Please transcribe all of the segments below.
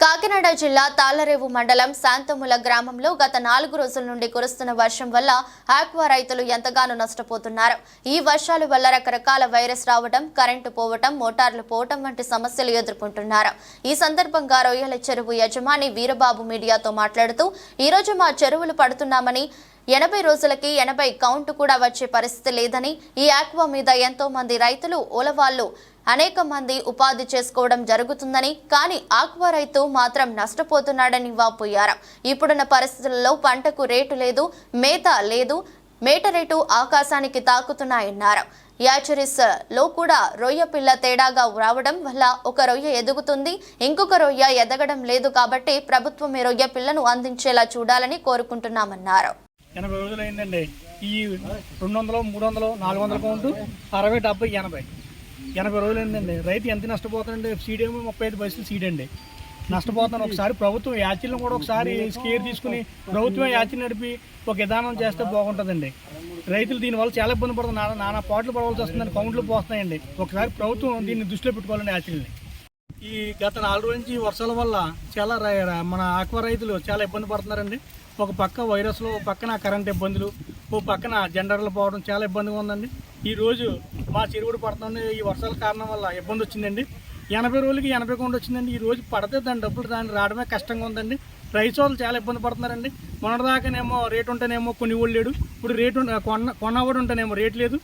కాకినాడ జిల్లా తాళ్ళరేవు మండలం శాంతముల గ్రామంలో గత నాలుగు రోజుల నుండి కురుస్తున్న వర్షం వల్ల ఆక్వా రైతులు ఎంతగానో నష్టపోతున్నారు. ఈ వర్షాల వల్ల రకరకాల వైరస్ రావడం కరెంటు పోవటం మోటార్లు పోవటం వంటి సమస్యలు ఎదుర్కొంటున్నారు. ఈ సందర్భంగా రొయ్యల చెరువు యజమాని వీరబాబు మీడియాతో మాట్లాడుతూ ఈ రోజు మా చెరువులు పడుతున్నామని ఎనభై రోజులకి ఎనభై కౌంటు కూడా వచ్చే పరిస్థితి లేదని ఈ ఆక్వా మీద ఎంతో మంది రైతులు ఓలవాళ్ళు అనేక మంది ఉపాధి చేసుకోవడం జరుగుతుందని కానీ ఆక్వా రైతు మాత్రం నష్టపోతున్నాడని వాపోయారు. ఇప్పుడున్న పరిస్థితుల్లో పంటకు రేటు లేదు మేత లేదు మేట రేటు ఆకాశానికి తాకుతున్నాయన్నారు. యాచరిస్లో కూడా రొయ్య పిల్ల తేడాగా రావడం వల్ల ఒక రొయ్య ఎదుగుతుంది ఇంకొక రొయ్య ఎదగడం లేదు కాబట్టి ప్రభుత్వం ఈ రొయ్య పిల్లను అందించేలా చూడాలని కోరుకుంటున్నామన్నారు. ఎనభై రోజులు అయిందండి ఈ రెండు వందలు మూడు వందలు నాలుగు వందల అరవై డెబ్బై ఎనభై. ఎనభై రోజులు ఏంటండి రైతు ఎంత నష్టపోతాడండి సీడ్ ఏమో ముప్పై ఐదు పైసలు సీడ్ అండి. నష్టపోతాను ఒకసారి ప్రభుత్వం యాచీలను కూడా ఒకసారి స్కేర్ తీసుకుని ప్రభుత్వం యాచీ నడిపి ఒక విధానం చేస్తే బాగుంటుందండి. రైతులు దీనివల్ల చాలా ఇబ్బంది పడుతుంది నానా నానా పాటలు పడవలసి వస్తుందని కౌంట్లు పోస్తున్నాయండి. ఒకసారి ప్రభుత్వం దీన్ని దృష్టిలో పెట్టుకోవాలండి యాచీలని ఈ గత నాలుగు రోజుల నుంచి వర్షాల వల్ల చాలా ర- మన ఆక్వా రైతులు చాలా ఇబ్బంది పడుతున్నారండి. ఒక పక్క వైరస్లు ఒక పక్కన కరెంట్ ఇబ్బందులు ఓ పక్కన జెండర్లు పోవడం చాలా ఇబ్బందిగా ఉందండి. ఈ రోజు మా చిరుగుడు పడుతుంది ఈ వర్షాల కారణం వల్ల ఇబ్బంది వచ్చిందండి. ఎనభై రోజులకి ఎనభై కొండ వచ్చిందండి. ఈ రోజు పడితే దాని డబ్బులు దాన్ని రావడమే కష్టంగా ఉందండి. రైతు వాళ్ళు చాలా ఇబ్బంది పడుతున్నారండి. మొన్నటిదాకానేమో రేటు ఉంటేనేమో కొన్ని లేడు. ఇప్పుడు రేటు కొన్న కొన్నవాడు ఉంటేనేమో రేటు లేదు.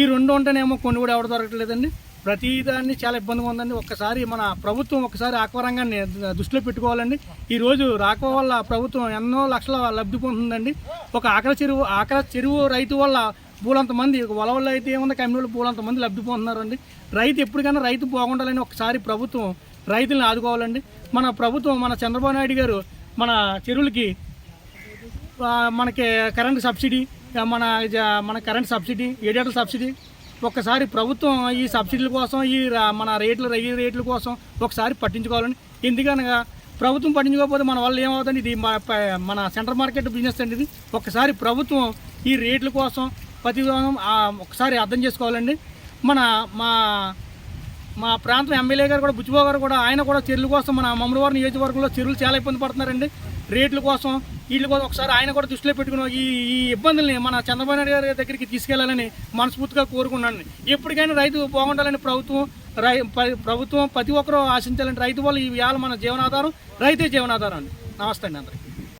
ఈ రెండు ఉంటేనేమో కొన్ని కూడా ఎవరు దొరకట్లేదండి. ప్రతిదాన్ని చాలా ఇబ్బందిగా ఉందండి. ఒక్కసారి మన ప్రభుత్వం ఒకసారి ఆక్వరంగాన్ని దృష్టిలో పెట్టుకోవాలండి. ఈరోజు రోజు రాక వల్ల ప్రభుత్వం ఎన్నో లక్షల లబ్ధి పొందుతుందండి. ఒక ఆకలి చెరువు ఆకలి చెరువు రైతు వల్ల పూలంత మంది వల వల్ల అయితే ఏముంది కమ్యూనిటీ పూలంత మంది లబ్ధి పొందుతున్నారండి. రైతు ఎప్పటికైనా రైతు బాగుండాలని ఒకసారి ప్రభుత్వం రైతులను ఆదుకోవాలండి. మన ప్రభుత్వం మన చంద్రబాబు నాయుడు గారు మన చెరువులకి మనకి కరెంట్ సబ్సిడీ మన మన కరెంట్ సబ్సిడీ ఏడేటల సబ్సిడీ ఒక్కసారి ప్రభుత్వం ఈ సబ్సిడీల కోసం ఈ మన రేట్ల రవి రేట్ల కోసం ఒకసారి పట్టించుకోవాలని. ఎందుకనగా ప్రభుత్వం పట్టించుకోకపోతే మన వల్ల ఏమవుతుంది? ఇది మా- మన సెంటర్ మార్కెట్ బిజినెస్ అండి ఇది. ఒకసారి ప్రభుత్వం ఈ రేట్ల కోసం ప్రతి ఒకసారి అర్థం చేసుకోవాలండి. మన మా మా ప్రాంతం ఎమ్మెల్యే గారు కూడా బుచ్చిబాబు గారు కూడా ఆయన కూడా చెరువుల కోసం మన మమ్మడివారి నియోజకవర్గంలో చెరువులు చాలా ఇబ్బంది పడుతున్నారండి. రేట్ల కోసం వీళ్ళ కోసం ఒకసారి ఆయన కూడా దృష్టిలో పెట్టుకుని ఈ ఈ ఇబ్బందుల్ని మన చంద్రబాబు నాయుడు గారి దగ్గరికి తీసుకెళ్ళాలని మనస్ఫూర్తిగా కోరుకున్నాను ఎప్పటికైనా రైతు బాగుండాలని ప్రభుత్వం రై ప్రభుత్వం ప్రతి ఒక్కరూ ఆశించాలని రైతు వల్ల ఈ వేళ మన జీవనాధారం రైతే జీవనాధారం అండి. నమస్తే అండి అందరికీ.